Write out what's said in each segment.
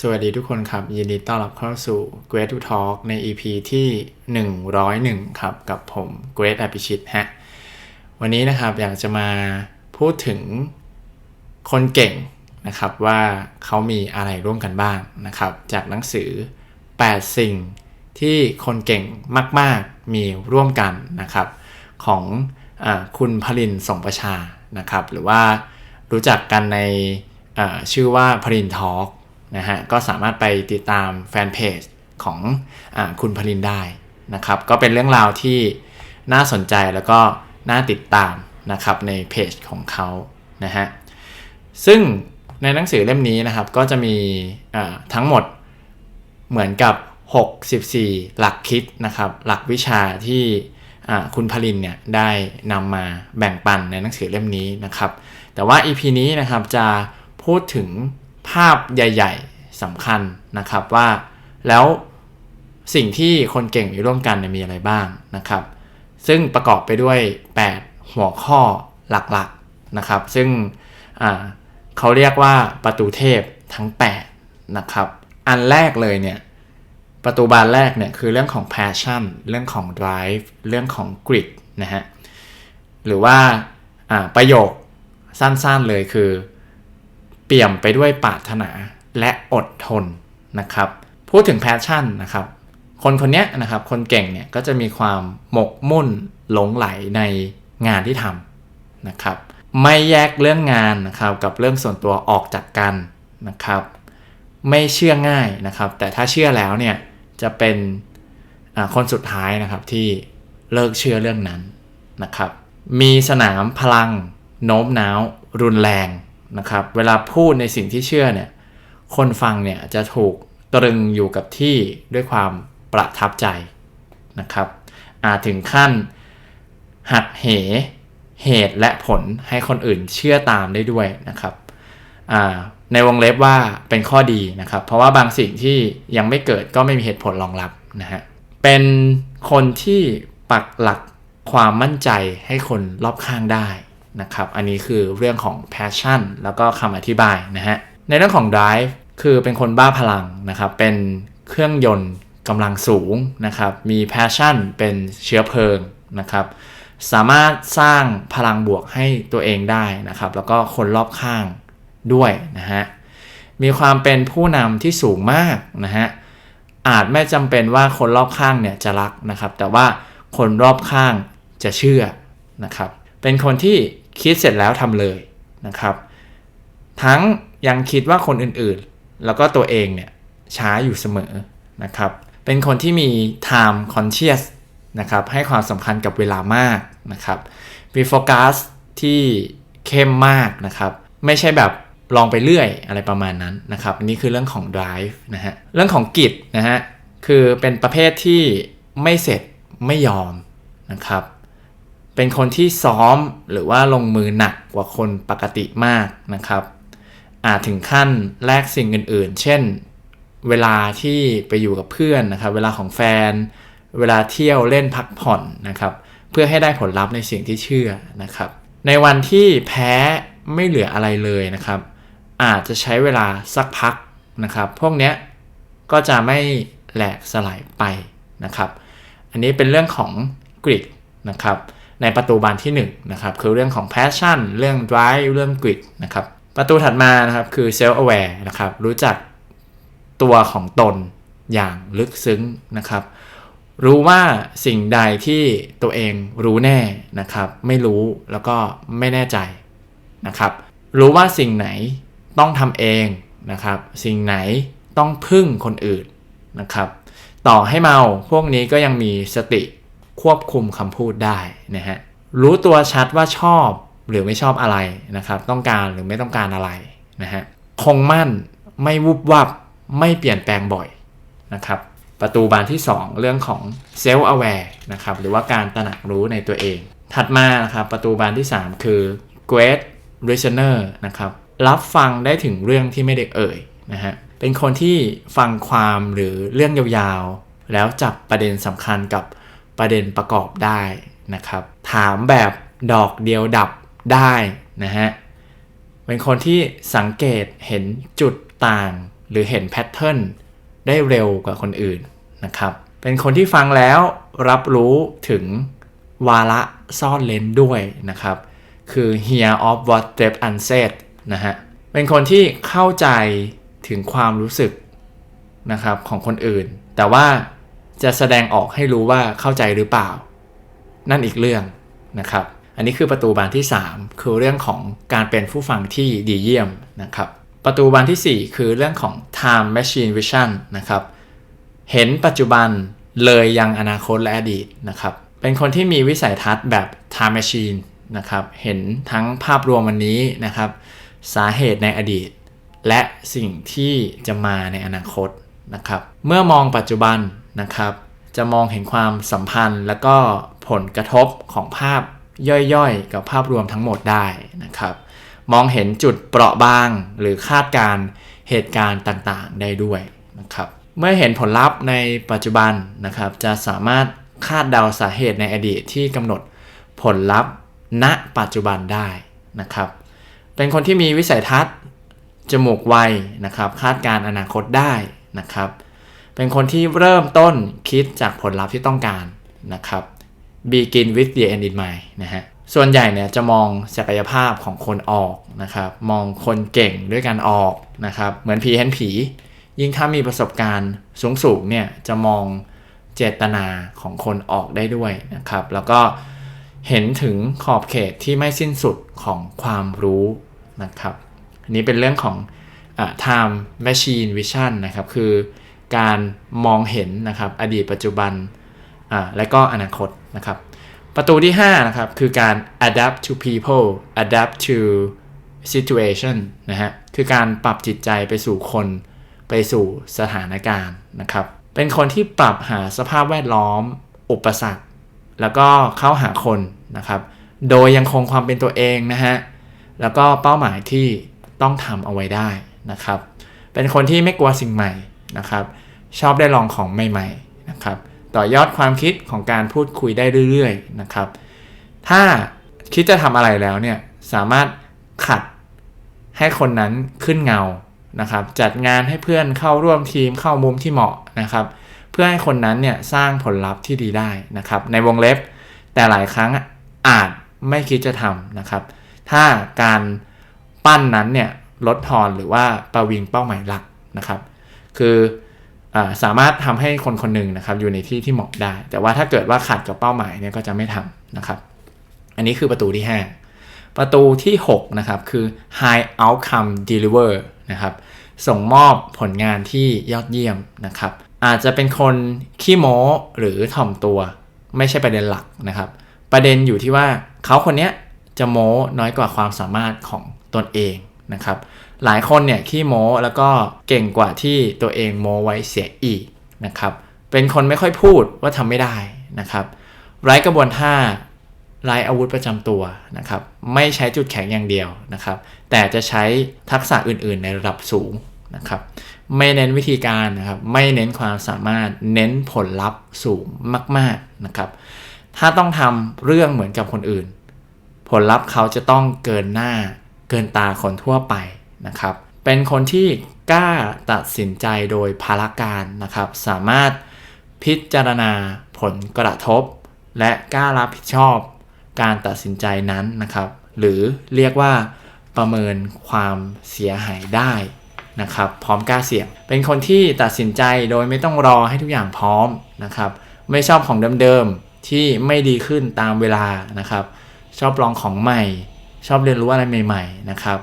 สวัสดีทุกคนครับ ยินดีต้อนรับเข้าสู่ Great to Talk ใน EP ที่ 101 ครับ กับผม Great อภิชิตฮะ วันนี้นะครับอยากจะมาพูดถึงคนเก่งนะครับว่าเขามีอะไรร่วมกันบ้างนะครับ จากหนังสือ 8 สิ่งที่คนเก่งมาก ๆ มีร่วมกันนะครับ ของอคุณพลินส่งประชานะครับ หรือว่ารู้จักกันในชื่อว่าพลินทอล์ก นะฮะก็สามารถไปติดตามแฟนเพจของอคุณพลินได้นะครับก็เป็นเรื่องราวที่น่าสนใจแล้วก็น่าติดตามนะครับในเพจของเขานะฮะซึ่งในหนังสือเล่มนี้นะครับก็จะมีทั้งหมดเหมือนกับ 64 หลักคิดนะครับหลักวิชาที่คุณพลินเนี่ยได้นำมาแบ่งปันในหนังสือเล่มนี้นะครับ แต่ว่า EP นี้นะครับจะพูดถึงาพใหญ่ ๆสำคัญนะครับว่าแล้วสิ่งที่คนเก่งมีร่วมกันมีอะไรบ้างนะครับ ซึ่งประกอบไปด้วย 8 หัวข้อหลักๆนะครับ ซึ่งเขาเรียกว่าประตูเทพทั้ง 8 นะครับ อันแรกเลยเนี่ยประตูบานแรกเนี่ยคือเรื่องของ passion เรื่องของ drive เรื่องของ grit นะฮะหรือว่าประโยคสั้นๆเลยคือ เปี่ยมไปด้วยปรารถนาและอดทนนะครับ พูดถึงแพชชั่นนะครับ คนคนนี้นะครับ คนเก่งเนี่ยก็จะมีความหมกมุ่นหลงไหลในงานที่ทำนะครับ ไม่แยกเรื่องงานนะครับกับเรื่องส่วนตัวออกจากกันนะครับ ไม่เชื่อง่ายนะครับ แต่ถ้าเชื่อแล้วเนี่ยจะเป็นคนสุดท้ายนะครับที่เลิกเชื่อเรื่องนั้นนะครับ มีสนามพลังโน้มน้าวรุนแรง นะครับ เวลาพูดในสิ่งที่เชื่อเนี่ยคนฟังเนี่ยจะถูกตรึงอยู่กับที่ด้วยความประทับใจนะครับอาจถึงขั้นหักเหเหตุและผลให้คนอื่นเชื่อตามได้ด้วยนะครับในวงเล็บว่าเป็นข้อดีนะครับ เพราะว่าบางสิ่งที่ยังไม่เกิดก็ไม่มีเหตุผลรองรับนะฮะเป็นคนที่ปักหลักความมั่นใจให้คนรอบข้างได้ นะครับ อันนี้คือเรื่องของ passion แล้วก็คำอธิบายนะฮะ ในเรื่องของ drive คือเป็นคนบ้าพลังนะครับ เป็นเครื่องยนต์กำลังสูงนะครับ มี passion เป็นเชื้อเพลิงนะครับ สามารถสร้างพลังบวกให้ตัวเองได้นะครับ แล้วก็คนรอบข้างด้วยนะฮะ มีความเป็นผู้นำที่สูงมากนะฮะ อาจไม่จำเป็นว่าคนรอบข้างเนี่ยจะรักนะครับ แต่ว่าคนรอบข้างจะเชื่อนะครับ เป็นคนที่ คิดเสร็จแล้วทำเลยนะครับ ทั้งยังคิดว่าคนอื่นๆ แล้วก็ตัวเองเนี่ยช้าอยู่เสมอนะครับ เป็นคนที่มี time conscious นะครับ ให้ความสำคัญกับเวลามากนะครับมีโฟกัสที่เข้มมากนะครับ ไม่ใช่แบบลองไปเรื่อยอะไรประมาณนั้นนะครับอันนี้คือเรื่องของ drive นะฮะ เรื่องของกิจนะฮะ คือเป็นประเภทที่ไม่เสร็จไม่ยอมนะครับ เป็นคนที่ซ้อมหรือว่าลงมือหนักกว่าคนปกติมากนะครับ อาจถึงขั้นแลกสิ่งอื่น ๆ เช่น เวลาที่ไปอยู่กับเพื่อนนะครับ เวลาของแฟน เวลาเที่ยวเล่นพักผ่อนนะครับ เพื่อให้ได้ผลลัพธ์ในสิ่งที่เชื่อนะครับ ในวันที่แพ้ไม่เหลืออะไรเลยนะครับ อาจจะใช้เวลาสักพักนะครับ พวกนี้ก็จะไม่แหลกสลายไปนะครับ อันนี้เป็นเรื่องของกริดนะครับ ในประตูบานที่1นนะครับคือเรื่องของ passion เรื่อง drive เรื่อง grit นะครับประตูถัดมานะครับคือ self aware นะครับรู้จักตัวของตนอย่างลึกซึ้งนะครับ รู้ว่าสิ่งใดที่ตัวเองรู้แน่นะครับ ไม่รู้แล้วก็ไม่แน่ใจนะครับ รู้ว่าสิ่งไหนต้องทำเองนะครับ สิ่งไหนต้องพึ่งคนอื่นนะครับ ต่อให้เมาพวกนี้ก็ยังมีสติ ควบคุมคำพูดได้นะฮะรู้ตัวชัดว่าชอบหรือไม่ชอบอะไรนะครับ ต้องการหรือไม่ต้องการอะไรนะฮะคงมั่นไม่วุบวับไม่เปลี่ยนแปลงบ่อยนะครับ ประตูบานที่ 2 เรื่องของ self aware นะครับหรือว่าการตระหนักรู้ในตัวเอง ถัดมานะครับประตูบานที่ 3 คือ great listener นะครับรับฟังได้ถึงเรื่องที่ไม่ได้เอ่ยนะฮะเป็นคนที่ฟังความหรือเรื่องยาวๆ แล้วจับประเด็นสำคัญกับ ประเด็นประกอบได้นะครับ ถามแบบดอกเดียวดับได้นะฮะ เป็นคนที่สังเกตเห็นจุดต่างหรือเห็นแพทเทิร์นได้เร็วกว่าคนอื่นนะครับ เป็นคนที่ฟังแล้วรับรู้ถึงวาระซ่อนเลนด้วยนะครับ คือ hear of what depth unsaid นะฮะ เป็นคนที่เข้าใจถึงความรู้สึกนะครับของคนอื่น แต่ว่า จะแสดงออกให้รู้ว่าเข้าใจหรือเปล่า นั่นอีกเรื่องนะครับ อันนี้คือประตูบานที่ 3 คือเรื่องของการเป็นผู้ฟังที่ดีเยี่ยมนะครับประตูบานที่ 4 คือเรื่องของ time machine vision นะครับเห็นปัจจุบันเลยยังอนาคตและอดีตนะครับเป็นคนที่มีวิสัยทัศน์แบบ time machine นะครับเห็นทั้งภาพรวมวันนี้นะครับ สาเหตุในอดีต และสิ่งที่จะมาในอนาคตนะครับ เมื่อมองปัจจุบัน นะครับ จะมองเห็นความสัมพันธ์ และก็ผลกระทบของภาพย่อยๆ กับภาพรวมทั้งหมดได้นะครับ มองเห็นจุดเปราะบางหรือคาดการณ์เหตุการณ์ต่างๆ ได้ด้วยนะครับเมื่อเห็นผลลัพธ์ในปัจจุบันนะครับ จะสามารถคาดเดาสาเหตุในอดีตที่กำหนดผลลัพธ์ณปัจจุบันได้นะครับ เป็นคนที่มีวิสัยทัศน์จมูกไวนะครับ คาดการณ์อนาคตได้นะครับ เป็นคนที่เริ่มต้นคิดจากผลลัพธ์ที่ต้องการนะครับ begin with the end in mind นะฮะ ส่วนใหญ่เนี่ยจะมองศักยภาพของคนออกนะครับ มองคนเก่งด้วยการออกนะครับ เหมือนผีเห็นผี ยิ่งถ้ามีประสบการณ์สูงสูงเนี่ยจะมองเจตนาของคนออกได้ด้วยนะครับ แล้วก็เห็นถึงขอบเขตที่ไม่สิ้นสุดของความรู้นะครับ อันนี้เป็นเรื่องของอ time machine vision นะครับ คือ การมองเห็นนะครับอดีตปัจจุบันและก็อนาคตนะครับประตูที่5นะครับคือการ adapt to people adapt to situation นะฮะคือการปรับจิตใจไปสู่คนไปสู่สถานการณ์นะครับเป็นคนที่ปรับหาสภาพแวดล้อม อุปสรรค แล้วก็เข้าหาคนนะครับ โดยยังคงความเป็นตัวเองนะฮะแล้วก็เป้าหมายที่ต้องทำเอาไว้ได้นะครับ เป็นคนที่ไม่กลัวสิ่งใหม่ นะครับ ชอบได้ลองของใหม่ๆนะครับ ต่อยอดความคิดของการพูดคุยได้เรื่อยๆนะครับ ถ้าคิดจะทำอะไรแล้วเนี่ยสามารถขัดให้คนนั้นขึ้นเงานะครับ จัดงานให้เพื่อนเข้าร่วมทีมเข้ามุมที่เหมาะนะครับ เพื่อให้คนนั้นเนี่ยสร้างผลลัพธ์ที่ดีได้นะครับ ในวงเล็บ แต่หลายครั้งอาจไม่คิดจะทำนะครับ ถ้าการปั้นนั้นเนี่ยลดทอนหรือว่าประวิงเป้าหมายหลักนะครับ คืออสามารถทำให้คนคนหนึ่งนะครับอยู่ในที่ที่เหมาะได้ แต่ว่าถ้าเกิดว่าขัดกับเป้าหมายเนี่ยก็จะไม่ทำนะครับ อันนี้คือประตูที่ 5 ประตูที่ 6 นะครับ คือ high outcome deliver นะครับส่งมอบผลงานที่ยอดเยี่ยมนะครับ อาจจะเป็นคนขี้โม้หรือถ่อมตัว ไม่ใช่ประเด็นหลักนะครับ ประเด็นอยู่ที่ว่าเขาคนเนี้ยจะโม้น้อยกว่าความสามารถของตนเองนะครับ หลายคนเนี่ยขี้โม้แล้วก็เก่งกว่าที่ตัวเองโม้ไว้เสียอีกนะครับ เป็นคนไม่ค่อยพูดว่าทำไม่ได้นะครับ ไร้กระบวนท่าไร้อาวุธประจำตัวนะครับ ไม่ใช้จุดแข็งอย่างเดียวนะครับ แต่จะใช้ทักษะอื่น ๆ ในระดับสูงนะครับ ไม่เน้นวิธีการนะครับ ไม่เน้นความสามารถ เน้นผลลัพธ์สูงมาก ๆนะครับ ถ้าต้องทำเรื่องเหมือนกับคนอื่น ผลลัพธ์เขาจะต้องเกินหน้า เกินตาคนทั่วไป นะครับ เป็นคนที่กล้าตัดสินใจโดยพารการนะครับ สามารถพิจารณาผลกระทบ และกล้ารับผิดชอบการตัดสินใจนั้นนะครับ หรือเรียกว่าประเมินความเสียหายได้นะครับ พร้อมกล้าเสี่ยง เป็นคนที่ตัดสินใจโดยไม่ต้องรอให้ทุกอย่างพร้อมนะครับ ไม่ชอบของเดิมๆที่ไม่ดีขึ้นตามเวลานะครับ ชอบลองของใหม่ ชอบเรียนรู้อะไรใหม่ ๆ นะครับ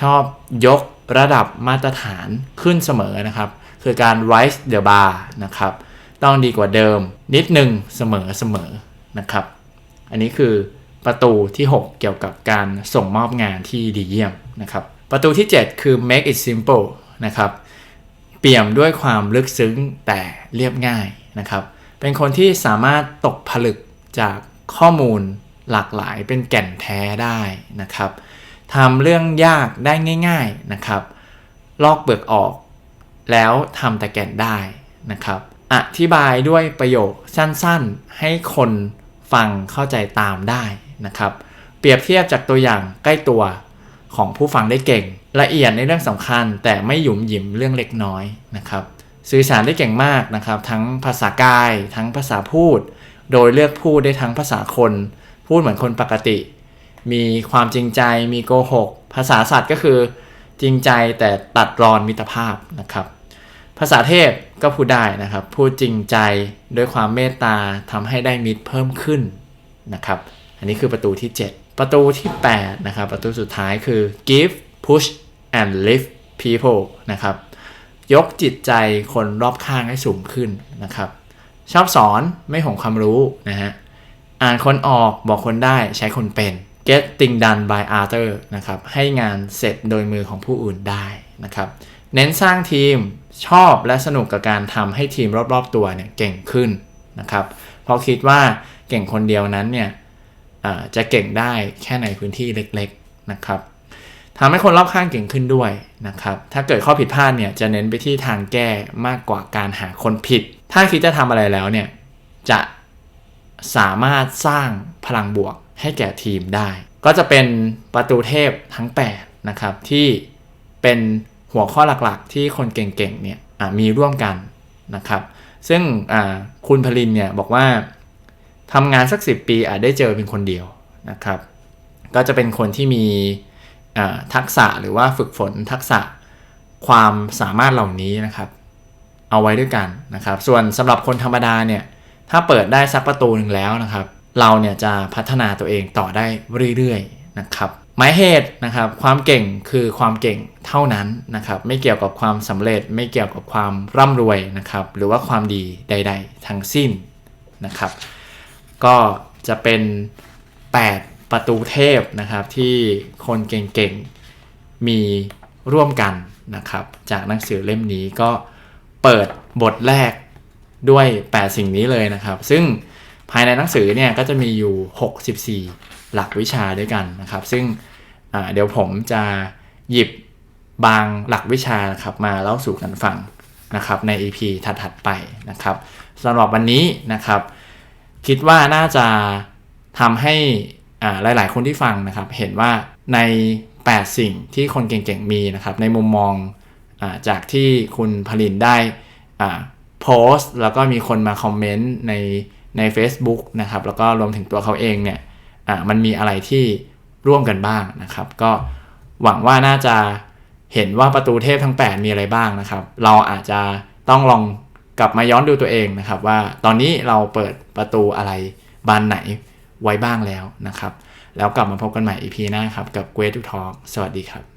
ชอบยกระดับมาตรฐานขึ้นเสมอนะครับ คือการ rise the bar นะครับ ต้องดีกว่าเดิมนิดหนึ่งเสมอเสมอนะครับ อันนี้คือประตูที่ 6 เกี่ยวกับการส่งมอบงานที่ดีเยี่ยมนะครับ ประตูที่ 7 คือ make it simple นะครับ เปี่ยมด้วยความลึกซึ้งแต่เรียบง่ายนะครับ เป็นคนที่สามารถตกผลึกจากข้อมูลหลากหลายเป็นแก่นแท้ได้นะครับ ทำเรื่องยากได้ง่าย ๆนะครับ ลอกเปลือกออก แล้วทำต่แก่นได้นะครับ อธิบายด้วยประโยคสั้นๆ ให้คนฟังเข้าใจตามได้นะครับ เปรียบเทียบจากตัวอย่างใกล้ตัวของผู้ฟังได้เก่ง ละเอียดในเรื่องสำคัญ แต่ไม่หยุมหยิมเรื่องเล็กน้อยนะครับสื่อสารได้เก่งมากนะครับ ทั้งภาษากาย ทั้งภาษาพูด โดยเลือกพูดได้ทั้งภาษาคน พูดเหมือนคนปกติ มีความจริงใจมีโกหก ภาษาสัตว์ก็คือจริงใจแต่ตัดรอนมิตรภาพนะครับ ภาษาเทพก็พูดได้นะครับ พูดจริงใจด้วยความเมตตาทำให้ได้มิตรเพิ่มขึ้นนะครับ อันนี้คือประตูที่ 7 ประตูที่ 8 นะครับ ประตูสุดท้ายคือ give push and lift people นะครับ ยกจิตใจคนรอบข้างให้สูงขึ้นนะครับ ชอบสอนไม่หงความรู้นะฮะ อ่านคนออกบอกคนได้ใช้คนเป็น get thing done by other นะครับ ให้งานเสร็จโดยมือของผู้อื่นได้นะครับ เน้นสร้างทีมชอบและสนุกกับการทำให้ทีมรอบๆตัวเนี่ยเก่งขึ้นนะครับ เพราะคิดว่าเก่งคนเดียวนั้นเนี่ยอ่าจะเก่งได้แค่ในพื้นที่เล็กๆนะครับทำให้คนรอบข้างเก่งขึ้นด้วยนะครับ ถ้าเกิดข้อผิดพลาดเนี่ยจะเน้นไปที่ทางแก้มากกว่าการหาคนผิด ถ้าคิดจะทำอะไรแล้วเนี่ยจะสามารถสร้างพลังบวก ให้แก่ทีมได้ ก็จะเป็นประตูเทพทั้ง 8 นะครับ ที่เป็นหัวข้อหลักๆ ที่คนเก่งๆเนี่ยมีร่วมกันนะครับ ซึ่งคุณพลินเนี่ยบอกว่าทำงานสัก 10 ปีอาจได้เจอเป็นคนเดียวนะครับ ก็จะเป็นคนที่มีทักษะหรือว่าฝึกฝนทักษะความสามารถเหล่านี้นะครับ เอาไว้ด้วยกันนะครับ ส่วนสำหรับคนธรรมดาเนี่ยถ้าเปิดได้สักประตูหนึ่งแล้วนะครับ เราเนี่ยจะพัฒนาตัวเองต่อได้เรื่อยๆนะครับหมายเหตุนะครับความเก่งคือความเก่งเท่านั้นนะครับไม่เกี่ยวกับความสำเร็จ ไม่เกี่ยวกับความร่ำรวยนะครับหรือว่าความดีใด ๆ ทั้งสิ้นนะครับ ก็จะเป็น 8 ประตูเทพนะครับที่คนเก่งๆมีร่วมกันนะครับจากหนังสือเล่มนี้ก็เปิดบทแรกด้วย 8 สิ่งนี้เลยนะครับ ซึ่ง ภายในหนังสือเนี่ยก็จะมีอยู่ 64 หลักวิชาด้วยกันนะครับ ซึ่งเดี๋ยวผมจะหยิบบางหลักวิชานะครับมาเล่าสู่กันฟังนะครับใน EP ถัดๆไปนะครับสำหรับวันนี้นะครับ คิดว่าน่าจะทำให้หลายๆ คนที่ฟังนะครับ เห็นว่าใน 8 สิ่งที่คนเก่งๆมีนะครับ ในมุมมองอาจากที่คุณผลินได้โพสต์ แล้วก็มีคนมาคอมเมนต์ใน ใน Facebook นะครับแล้วก็รวมถึงตัวเขาเองเนี่ยอะมันมีอะไรที่ร่วมกันบ้างนะครับ ก็หวังว่าน่าจะเห็นว่าประตูเทพทั้ง 8 มีอะไรบ้างนะครับ เราอาจจะต้องลองกลับมาย้อนดูตัวเองนะครับ ว่าตอนนี้เราเปิดประตูอะไรบานไหนไว้บ้างแล้วนะครับ แล้วกลับมาพบกันใหม่ EP หน้าครับ กับ Great to Talk สวัสดีครับ